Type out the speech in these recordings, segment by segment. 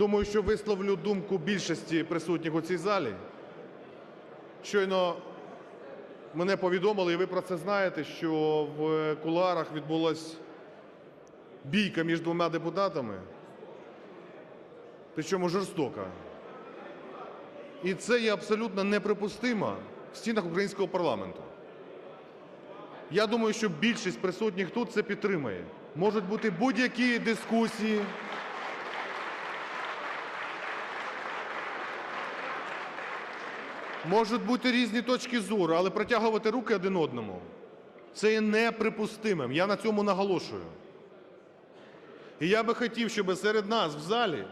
Думаю, що висловлю думку більшості присутніх у цій залі. Щойно мене повідомили, і ви про це знаєте, що в кулуарах відбулась бійка між двома депутатами, причому жорстока. І це є абсолютно неприпустимо в стінах українського парламенту. Я думаю, що більшість присутніх тут це підтримає. Можуть бути будь-які дискусії. Можуть бути різні точки зору, але протягувати руки один одному це є неприпустимим. Я на цьому наголошую. І я би хотів, щоб серед нас в залі,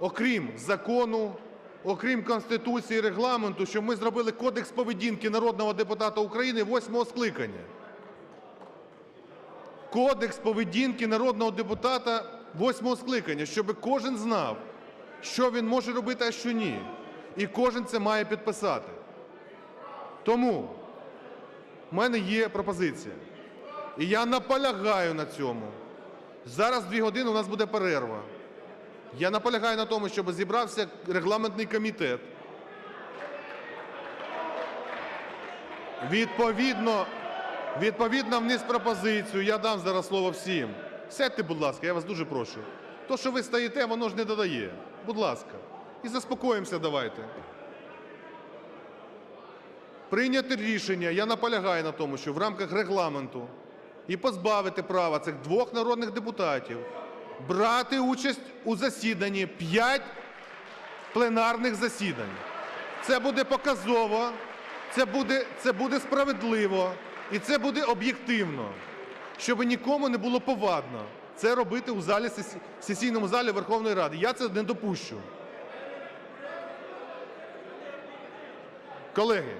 окрім закону, окрім Конституції і регламенту, щоб ми зробили кодекс поведінки народного депутата України восьмого скликання. Кодекс поведінки народного депутата восьмого скликання, щоб кожен знав, що він може робити, а що ні. І кожен це має підписати. Тому в мене є пропозиція. І я наполягаю на цьому. Зараз дві години у нас буде перерва. Я наполягаю на тому, щоб зібрався регламентний комітет. Відповідно, відповідно вниз пропозицію. Я дам зараз слово всім. Сядьте, будь ласка, я вас дуже прошу. То, що ви стоїте, воно ж не додає. Будь ласка. І заспокоїмося давайте. Прийняти рішення, я наполягаю на тому, що в рамках регламенту і позбавити права цих двох народних депутатів брати участь у засіданні 5 пленарних засідань. Це буде показово, це буде, це буде справедливо і це буде об'єктивно, щоб нікому не було повадно це робити у залі сесійному залі Верховної Ради. Я це не допущу. Колеги,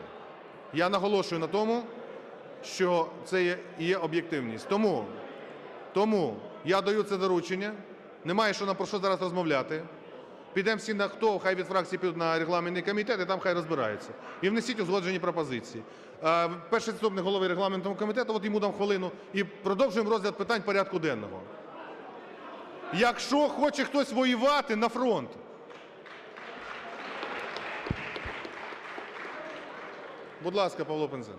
я наголошую на тому, що це є, об'єктивність. Тому, тому я даю це доручення. Немає що нам про що зараз розмовляти. Підемо всі на хто, хай від фракції підуть на регламентний комітет і там хай розбираються. І внесіть узгоджені пропозиції. Е, Перший заступник голови регламентного комітету, от йому дам хвилину, і продовжуємо розгляд питань порядку денного. Якщо хоче хтось воювати на фронт, будь ласка, Павло Пензен.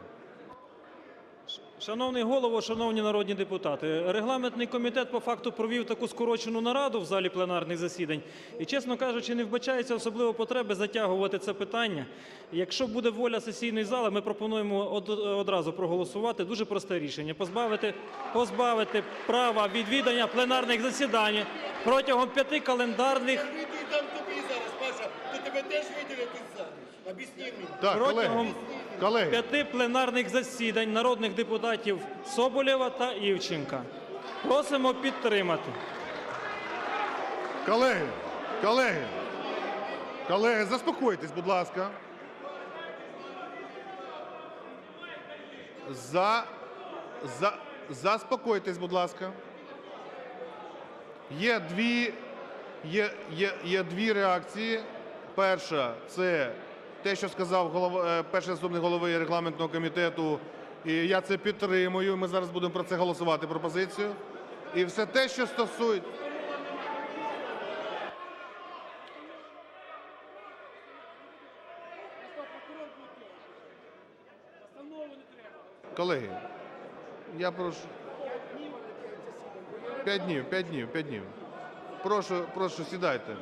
Шановний голово, шановні народні депутати, регламентний комітет по факту провів таку скорочену нараду в залі пленарних засідань. І, чесно кажучи, не вбачається особливо потреби затягувати це питання. Якщо буде воля сесійної зали, ми пропонуємо од- одразу проголосувати. Дуже просте рішення: позбавити, позбавити права відвідання пленарних засідань протягом п'яти календарних Віддам тобі зараз, Паша, то тебе теж виділять із залі. Об'ясні мені. Так, протягом колеги, п'яти пленарних засідань народних депутатів Соболєва та Івченка. Просимо підтримати. колеги, колеги, колеги, заспокойтесь, будь ласка. За, за, заспокойтесь, будь ласка. Є дві, є, є, є дві реакції. Перша це те, що сказав е, перший заступник голови регламентного комітету, і я це підтримую. Ми зараз будемо про це голосувати, пропозицію. І все те, що стосується. Колеги, я прошу. П'ять днів, п'ять днів, п'ять днів. Прошу, прошу, сідайте.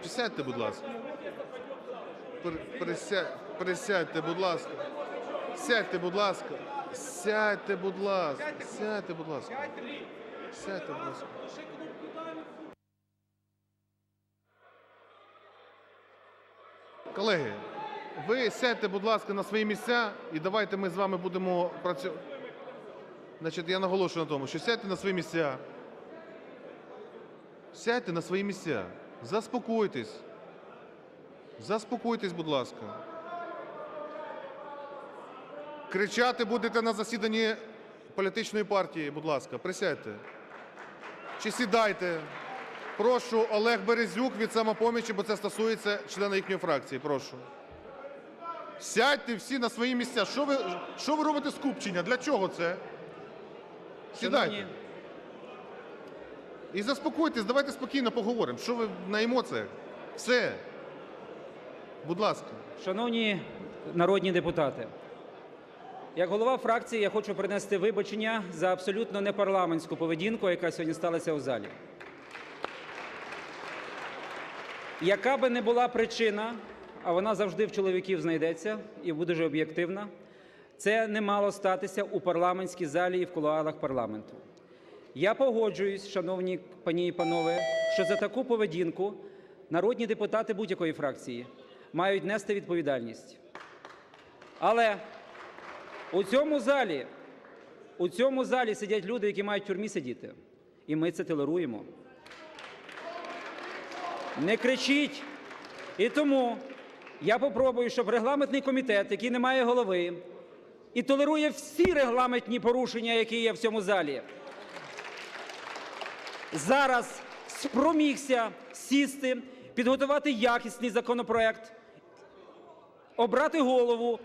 Присядьте, будь ласка. Пер- Прися... Присядьте, будь ласка. Сядьте, будь ласка. Сядьте, будь ласка. Сядьте, будь ласка. Сядьте, будь ласка. Колеги, ви сядьте, будь ласка, на свої місця і давайте ми з вами будемо працювати. Значить, я наголошую на тому, що сядьте на свої місця. Сядьте на свої місця. Заспокойтесь. Заспокойтесь, будь ласка. Кричати будете на засіданні політичної партії, будь ласка, присядьте. Чи сідайте. Прошу Олег Березюк від самопомічі, бо це стосується члена їхньої фракції. Прошу. Сядьте всі на свої місця. Що ви, що ви робите скупчення? Для чого це? Сідайте. І заспокойтесь, давайте спокійно поговоримо. Що ви на емоціях? Все. Будь ласка. Шановні народні депутати, як голова фракції я хочу принести вибачення за абсолютно непарламентську поведінку, яка сьогодні сталася у залі. Яка би не була причина, а вона завжди в чоловіків знайдеться і буде дуже об'єктивна, це не мало статися у парламентській залі і в кулуарах парламенту. Я погоджуюсь, шановні пані і панове, що за таку поведінку народні депутати будь-якої фракції мають нести відповідальність. Але у цьому залі, у цьому залі сидять люди, які мають в тюрмі сидіти, і ми це толеруємо. Не кричіть. І тому я попробую, щоб регламентний комітет, який не має голови, і толерує всі регламентні порушення, які є в цьому залі, зараз спромігся сісти, підготувати якісний законопроект, обрати голову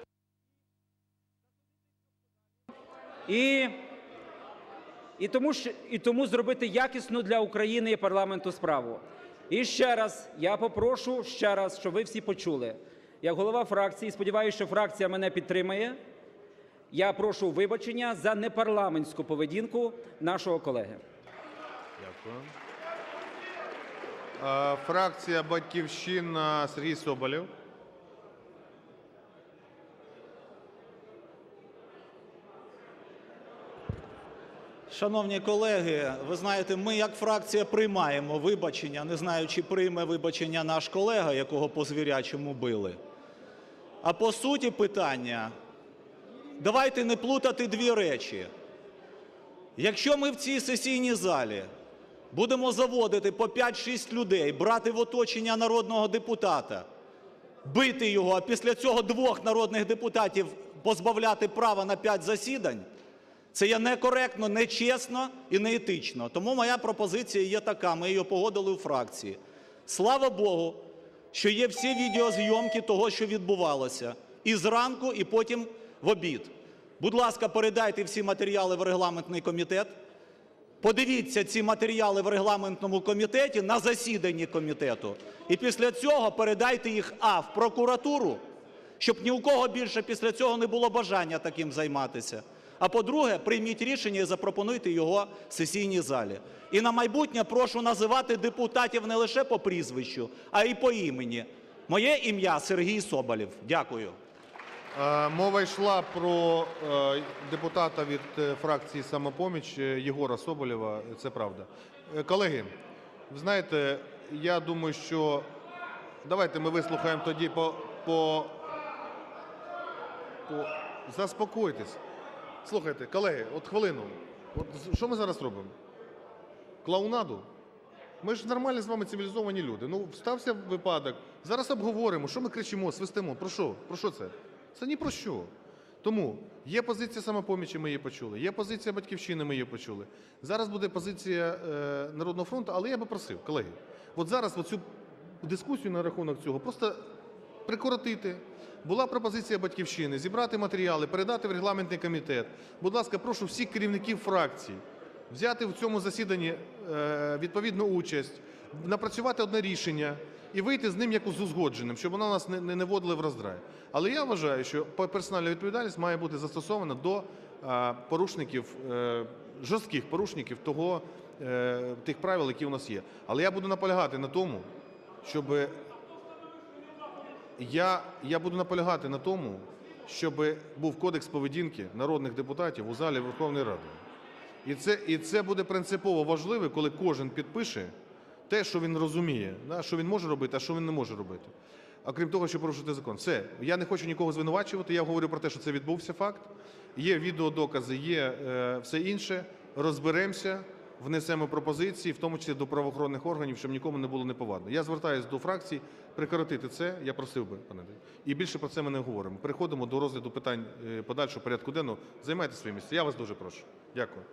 і, і, тому, і тому зробити якісну для України і парламенту справу. І ще раз я попрошу ще раз, щоб ви всі почули. Як голова фракції, сподіваюся, що фракція мене підтримає. Я прошу вибачення за непарламентську поведінку нашого колеги. Дякую. Е, Фракція Батьківщина Сергій Соболєв. Шановні колеги, ви знаєте, ми як фракція приймаємо вибачення. Не знаю, чи прийме вибачення наш колега, якого по звірячому били. А по суті питання, давайте не плутати дві речі. Якщо ми в цій сесійній залі будемо заводити по 5-6 людей, брати в оточення народного депутата, бити його, а після цього двох народних депутатів позбавляти права на 5 засідань, це є некоректно, нечесно і неетично. Тому моя пропозиція є така. Ми її погодили у фракції. Слава Богу, що є всі відеозйомки того, що відбувалося, і зранку, і потім в обід. Будь ласка, передайте всі матеріали в регламентний комітет. Подивіться ці матеріали в регламентному комітеті на засіданні комітету. І після цього передайте їх а в прокуратуру, щоб ні у кого більше після цього не було бажання таким займатися. А по-друге, прийміть рішення і запропонуйте його в сесійній залі. І на майбутнє прошу називати депутатів не лише по прізвищу, а й по імені. Моє ім'я Сергій Соболєв. Дякую. Е, Мова йшла про е, депутата від е, фракції «Самопоміч» Єгора Соболєва. Це правда. Колеги, ви знаєте, я думаю, що давайте ми вислухаємо тоді по. по, по... Заспокойтесь. Слухайте, колеги, от хвилину. От що ми зараз робимо? Клоунаду? Ми ж нормальні з вами цивілізовані люди. Ну, стався випадок. Зараз обговоримо, що ми кричимо, свистимо. Про що? Про що це? Це ні про що. Тому є позиція самопомічі, ми її почули. Є позиція батьківщини, ми її почули. Зараз буде позиція е, Народного фронту, але я би просив, колеги, от зараз оцю дискусію на рахунок цього просто прикоротити. Була пропозиція батьківщини зібрати матеріали, передати в регламентний комітет. Будь ласка, прошу всіх керівників фракцій взяти в цьому засіданні е, відповідну участь, напрацювати одне рішення і вийти з ним як з узгодженим, щоб воно нас не, не, не вводили в роздрай. Але я вважаю, що персональна відповідальність має бути застосована до е, порушників, е, жорстких порушників того, е, тих правил, які у нас є. Але я буду наполягати на тому, щоб я, я буду наполягати на тому, щоб був кодекс поведінки народних депутатів у залі Верховної Ради. І це, і це буде принципово важливо, коли кожен підпише те, що він розуміє, да, що він може робити, а що він не може робити. А крім того, що порушити закон. Все. Я не хочу нікого звинувачувати. Я говорю про те, що це відбувся факт. Є відеодокази, є е, все інше. Розберемося, внесемо пропозиції, в тому числі до правоохоронних органів, щоб нікому не було неповадно. Я звертаюся до фракцій прекратити це. Я просив би, пане. І більше про це ми не говоримо. Переходимо до розгляду питань е, подальшого порядку денного. Займайте своє місце. Я вас дуже прошу. Дякую.